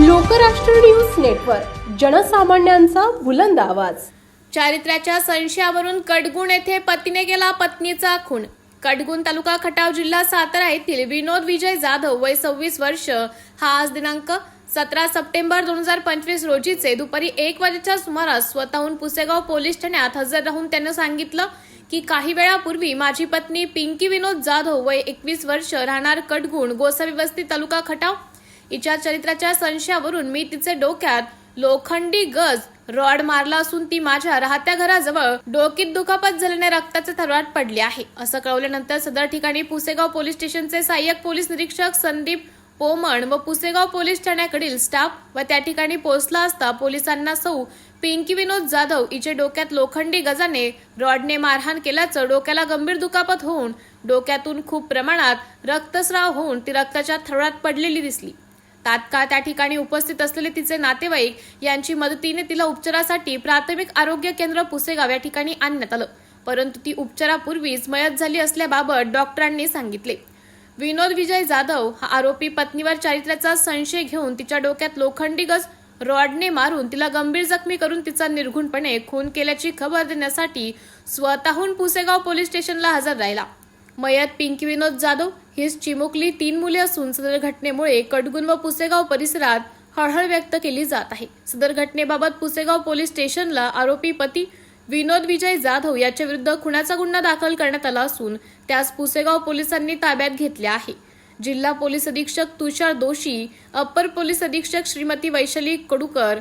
Lokrashtra news network जनसामान्यांचा बुलंद आवाज. चारित्र्याच्या संशयावरून कडगुण येथे पतीने केला पत्नीचा खून. कडगुण तालुका खटाव जिल्हा सातारा येथील विनोद विजय जाधव वय सव्वीस वर्ष. हा आज दिनांक सतरा सप्टेंबर दोन हजार पंचवीस रोजीचे. दुपारी एक वाजेच्या सुमारास स्वतःहून पुसेगाव पोलीस ठाण्यात हजर राहून त्यानं सांगितलं की काही वेळापूर्वी माझी पत्नी पिंकी विनोद जाधव वय एकवीस वर्ष राहणार कडगुण गोसावी वस्ती तालुका खटाव. हिच्या चरित्राच्या संशयावरून मी तिचे डोक्यात लोखंडी गज रॉड मारला असून ती माझ्या राहत्या घराजवळ डोकीत दुखापत झाल्याने रक्ताचे थरवाट पडले आहे. असं कळवल्यानंतर सदर ठिकाणी पुसेगाव पोलीस स्टेशनचे सहाय्यक पोलीस निरीक्षक संदीप पोमण व पुसेगाव पोलीस ठाण्याकडील स्टाफ व त्या ठिकाणी पोहोचला असता पोलिसांना सौ पिंकी विनोद जाधव हिचे डोक्यात लोखंडी गजाने रॉडने मारहाण केल्याचं डोक्याला गंभीर दुखापत होऊन डोक्यातून खूप प्रमाणात रक्तस्राव होऊन ती रक्ताच्या थरळात पडलेली दिसली. तात्काळ त्या ठिकाणी उपस्थित असलेले तिचे नातेवाईक यांची मदतीने तिला उपचारासाठी प्राथमिक आरोग्य केंद्र पुसेगाव या ठिकाणी आणण्यात आलं. परंतु ती उपचारापूर्वीच मयत झाली असल्याबाबत डॉक्टरांनी सांगितले. विनोद विजय जाधव हा आरोपी पत्नीवर चारित्र्याचा संशय घेऊन तिच्या डोक्यात लोखंडी गज रॉडने मारून तिला गंभीर जखमी करून तिचा निर्घुणपणे खून केल्याची खबर देण्यासाठी स्वतःहून पुसेगाव पोलीस स्टेशनला हजर राहिला. मयत पिंकी विनोद जाधव हीच चिमुकली तीन मुले असून सदर घटनेमुळे कडगुण व पुसेगाव परिसरात हळहळ व्यक्त केली जात आहे. सदर घटनेबाबत पुसेगाव पोलीस स्टेशनला आरोपी पती विनोद विजय जाधव याच्या विरुद्ध खुनाचा गुन्हा दाखल करण्यात आला असून त्यास पुसेगाव पोलिसांनी ताब्यात घेतले आहे. जिल्हा पोलीस अधीक्षक तुषार दोषी अप्पर पोलीस अधीक्षक श्रीमती वैशाली कडूकर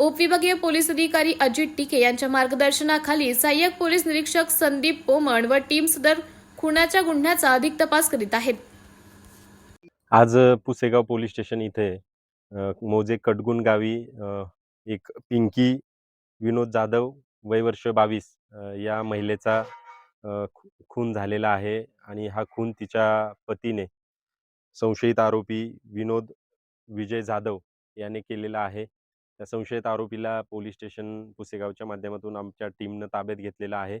उपविभागीय पोलीस अधिकारी अजित टिके यांच्या मार्गदर्शनाखाली सहाय्यक पोलीस निरीक्षक संदीप पोमण व टीम सदर खुनाच्या गुन्ह्याचा अधिक तपास करीत आहेत. आज पुसेगाव पोलीस स्टेशन इथे मोजे कटगुण गावी एक पिंकी विनोद जाधव वय वर्ष बावीस या महिलेचा खू- खून झालेला आहे आणि हा खून तिच्या पतीने संशयित आरोपी विनोद विजय जाधव याने केलेला आहे. त्या संशयित आरोपीला पोलीस स्टेशन पुसेगावच्या माध्यमातून आमच्या टीमनं ताब्यात घेतलेला आहे.